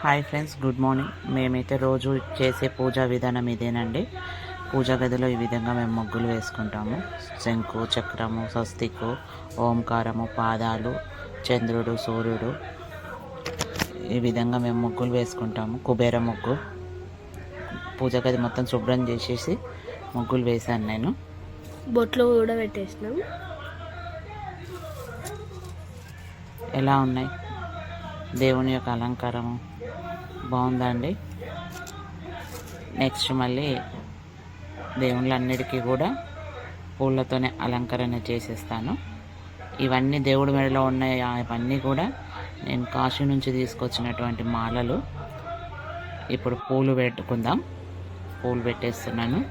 Hi friends good morning. మేమైతే రోజు చేసే పూజా విధానం ఇదేనండి. పూజా గదిలో ఈ విధంగా మేము ముగ్గులు వేసుకుంటాము. శంకు చక్రము స్వస్తికు ఓంకారము పాదాలు చంద్రుడు సూర్యుడు. ఈ విధంగా మేము ముగ్గులు వేసుకుంటాము. కుబేర ముగ్గు. పూజా గది మొత్తం శుభ్రం చేసేసి ముగ్గులు వేశాను నేను. బొట్లు కూడా పెట్టేసినాం. ఎలా ఉన్నాయి? దేవుని యొక్క అలంకారము. బాగుందండి నెక్స్ట్ మళ్ళీ దేవుళ్ళన్నిటికీ కూడా పూలతోనే అలంకరణ చేసేస్తాను. ఇవన్నీ దేవుడి మెడలో ఉన్నాయి. ఇవన్నీ కూడా నేను కాశీ నుంచి తీసుకొచ్చినటువంటి మాలలు. ఇప్పుడు పూలు పెట్టుకుందాం. పూలు పెట్టేస్తున్నాను.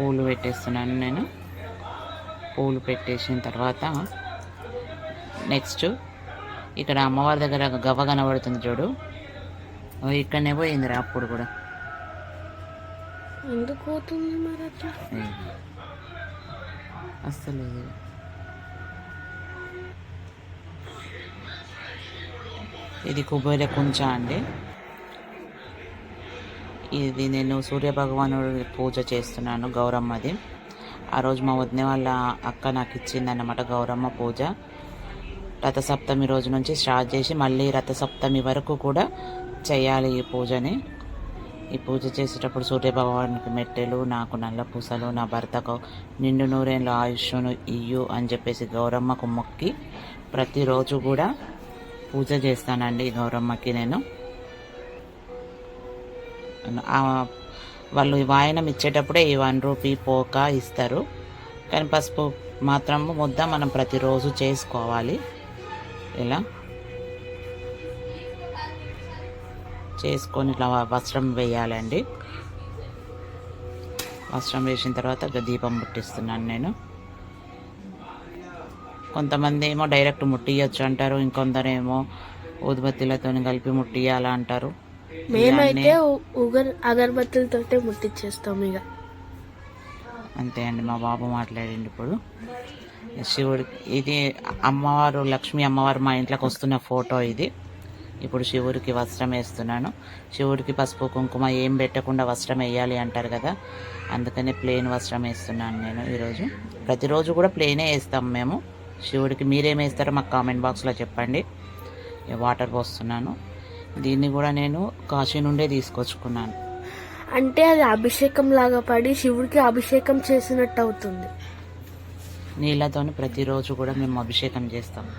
పూలు పెట్టేస్తున్నాను నేను. పూలు పెట్టేసిన తర్వాత నెక్స్ట్ ఇక్కడ అమ్మవారి దగ్గర గవ్వ కనబడుతుంది చూడు. ఇక్కడనే పోయిందిరా అప్పుడు కూడా. ఎందుకు పోతుంది మరి అట్లా? ఏ. అస్సలు ఇది కుబేర కుంచ అండి. ఇది నేను సూర్య భగవానుడి పూజ చేస్తున్నాను గౌరమ్మది. ఆ రోజు మా వదిన వాళ్ళ అక్క నాకు ఇచ్చిందన్నమాట గౌరమ్మ పూజ. రథసప్తమి రోజు నుంచి స్టార్ట్ చేసి మళ్ళీ రథసప్తమి వరకు కూడా చేయాలి ఈ పూజని. ఈ పూజ చేసేటప్పుడు సూర్యభగవానికి మెట్టెలు నాకు నల్ల పూసలు నా భర్తకు నిండు నూరేళ్ళ ఆయుష్ను ఇయ్యు అని చెప్పేసి గౌరమ్మకు మొక్కి ప్రతిరోజు కూడా పూజ చేస్తానండి ఈ గౌరమ్మకి నేను. వాళ్ళు వాయనం ఇచ్చేటప్పుడే ఈ వన్ రూపీ పోక ఇస్తారు. కానీ పసుపు మాత్రం ముద్ద మనం ప్రతిరోజు చేసుకోవాలి. ఇలా చేసుకొని ఇట్లా వస్త్రం వేయాలండి. వస్త్రం వేసిన తర్వాత దీపం ముట్టిస్తున్నాను నేను. కొంతమంది ఏమో డైరెక్ట్ ముట్టియచ్చు అంటారు ఇంకొందరేమో ఊదుబత్తిలతో కలిపి ముట్టియాలా అంటారు. మేమైతే అగరబత్తులతోటే ముట్టించేస్తాం ఇక అంతే అండి మా బాబు మాట్లాడిండు ఇప్పుడు. శివుడి ఇది అమ్మవారు లక్ష్మీ అమ్మవారు మా ఇంట్లోకి వస్తున్న ఫోటో ఇది. ఇప్పుడు శివుడికి వస్త్రం వేస్తున్నాను. శివుడికి పసుపు కుంకుమ ఏం పెట్టకుండా వస్త్రం వేయాలి అంటారు కదా అందుకనే ప్లెయిన్ వస్త్రం వేస్తున్నాను నేను ఈరోజు. ప్రతిరోజు కూడా ప్లెయినే వేస్తాం మేము. శివుడికి మీరేం వేస్తారో మాకు కామెంట్ బాక్స్లో చెప్పండి. వాటర్ పోస్తున్నాను. దీన్ని కూడా నేను కాశీ నుండే తీసుకొచ్చుకున్నాను. అంటే అది అభిషేకం లాగా పడి శివుడికి అభిషేకం చేసినట్టు అవుతుంది. నీళ్ళతోని ప్రతిరోజు కూడా మేము అభిషేకం చేస్తాం.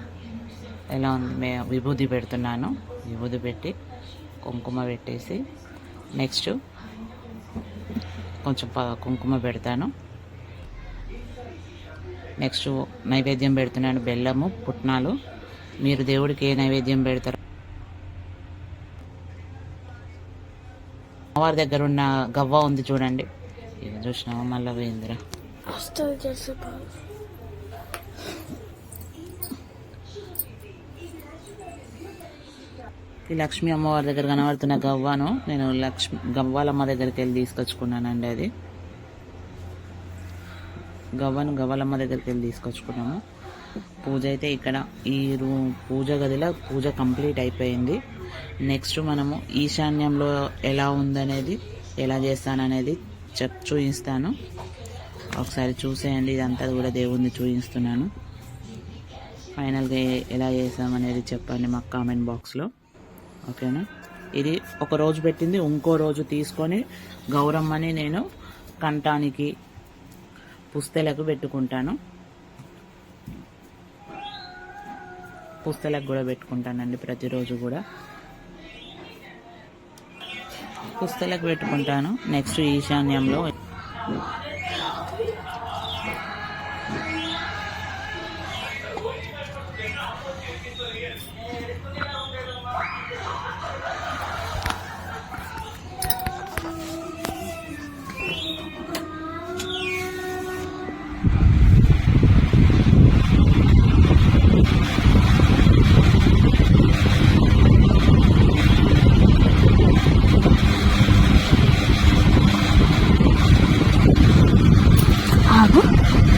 ఎలా ఉంది? మే విభూది పెడుతున్నాను. విభూది పెట్టి కుంకుమ పెట్టేసి నెక్స్ట్ కొంచెం కుంకుమ పెడతాను. నెక్స్ట్ నైవేద్యం పెడుతున్నాను. బెల్లము పుట్నాలు. మీరు దేవుడికి ఏ నైవేద్యం పెడతారు? అమ్మవారి దగ్గర ఉన్న గవ్వ ఉంది చూడండి. ఇది చూసినావా మళ్ళీ పోయిందిరా ఈ లక్ష్మీ అమ్మవారి దగ్గర కనబడుతున్న గవ్వను నేను లక్ష్మి గవ్వాలమ్మ దగ్గరికి వెళ్ళి తీసుకొచ్చుకున్నానండి అది. గవ్వను గవ్వాలమ్మ దగ్గరికి వెళ్ళి తీసుకొచ్చుకున్నాము. పూజ అయితే ఇక్కడ ఈ రూ పూజ గదిలో పూజ కంప్లీట్ అయిపోయింది. నెక్స్ట్ మనము ఈశాన్యంలో ఎలా ఉందనేది ఎలా చేస్తాననేది చెప్ చూపిస్తాను. ఒకసారి చూసేయండి ఇదంతా కూడా దేవుణ్ణి చూపిస్తున్నాను. ఫైనల్గా ఎలా చేసామనేది చెప్పండి మాకు కామెంట్ బాక్స్లో. ఓకేనా? ఇది ఒక రోజు పెట్టింది ఇంకో రోజు తీసుకొని గౌరమ్మని నేను కంఠానికి పుస్తలకు పెట్టుకుంటాను. పుస్తలకు కూడా పెట్టుకుంటానండి ప్రతిరోజు కూడా. పుస్తలకు పెట్టుకుంటాను. నెక్స్ట్ ఈశాన్యంలో 뭐라고?